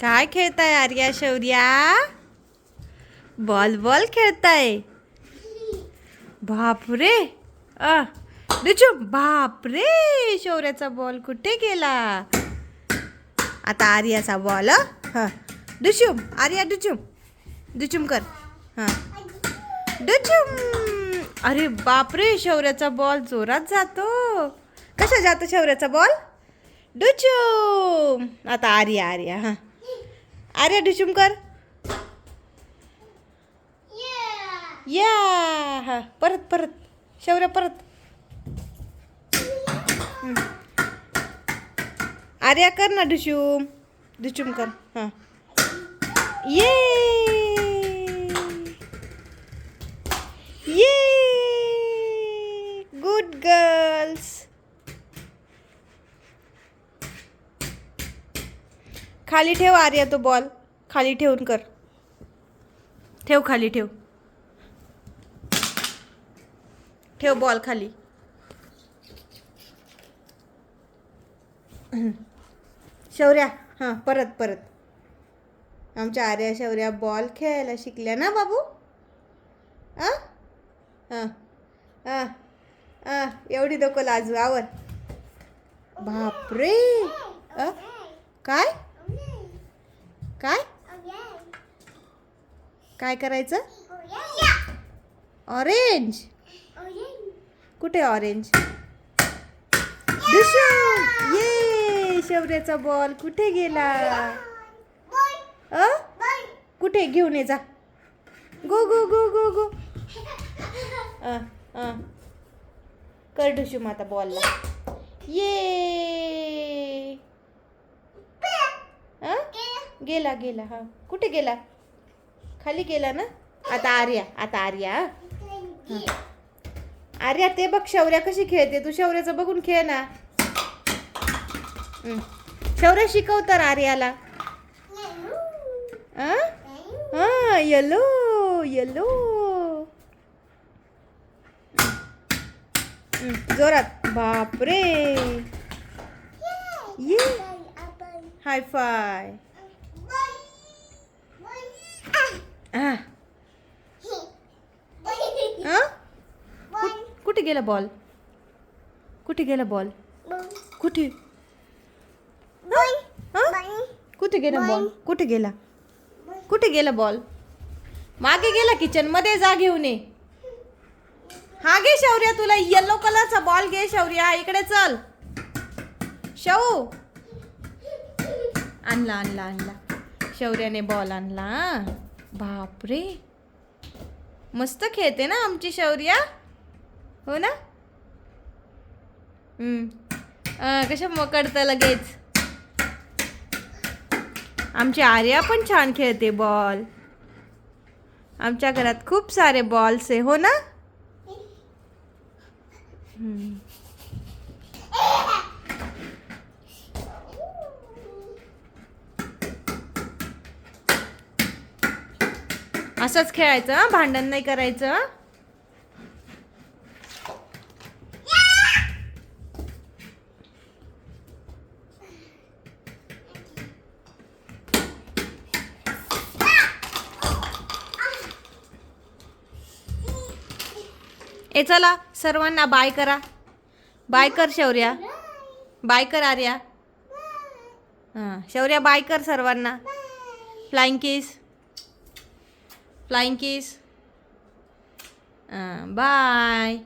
काय खेळताय Arya Shaurya? Ball ball खेळताय? बापरे! अ डिचू बापरे! शौर्याचा बॉल कुठे गेला? आता आर्याचा बॉल हा. डुचुम आर्या डुचुम डुचुम कर हां. डुचुम अरे बापरे! शौर्याचा बॉल जोरात जातो. कसा जातो शौर्याचा बॉल? डुचुम आता आर्या आर्या हां. आर्या डुचुम कर. या हा परत परत. शौर्य परत. आर्या कर ना डुचुम डुचुम कर हां. ये. ये. गुड गर्ल्स खाली ठेव आर्या तो बॉल खाली ठेवून कर. ठेव खाली ठेव. ठेव बॉल खाली. शौर्या हां परत परत. आमच्या आर्या शौर्या बॉल खेळायला शिकल्या ना बाबू? आ? हां हां हां एवढी नको लाजू आवर बापरे! अ काय? काय? काय करायचं? ऑरेंज कुठे ऑरेंज दिसून ये शौर्याचा बॉल कुठे गेला? अ? कुठे? घेऊन ये जा. गो गो गो गो गो अ, कर ढुशू माता बॉलला ये अ? गेला गेला हा. कुठे गेला? खाली गेला ना? आता आर्या आता आर्या हा. आर्या ते बघ शौर्या कशी खेळते. तू शौर्याचं बघून खेळ ना. हं. शौर्य शिकव तर आर्याला? हा येलो येलो. हं, जोरात. बापरे. ये. हाय फाय हा हा? कुठ- कुठे गेला बॉल कुठे गेला बॉल कुठे? कुठे गेला बॉल कुठे गेला? कुठे गेला बॉल मागे गेला किचनमध्ये जा घेऊन ये. हा घे शौर्या तुला येलो कलरचा बॉल घे शौर्या. इकडे चल. शौ आणला आणला आणला. शौर्याने बॉल आणला बापरे. मस्त खेळते ना आमची शौर्या? हो ना? कशा मकडतं लगेच? आमची आर्या पण छान खेळते बॉल आमच्या घरात खूप सारे बॉल्स आहे हो ना? असंच खेळायचं भांडण नाही करायचं ए चला सर्वांना बाय करा. बाय कर शौर्या. बाय कर आर्या. हां शौर्या बाय कर सर्वांना. Flying kiss flying kiss bye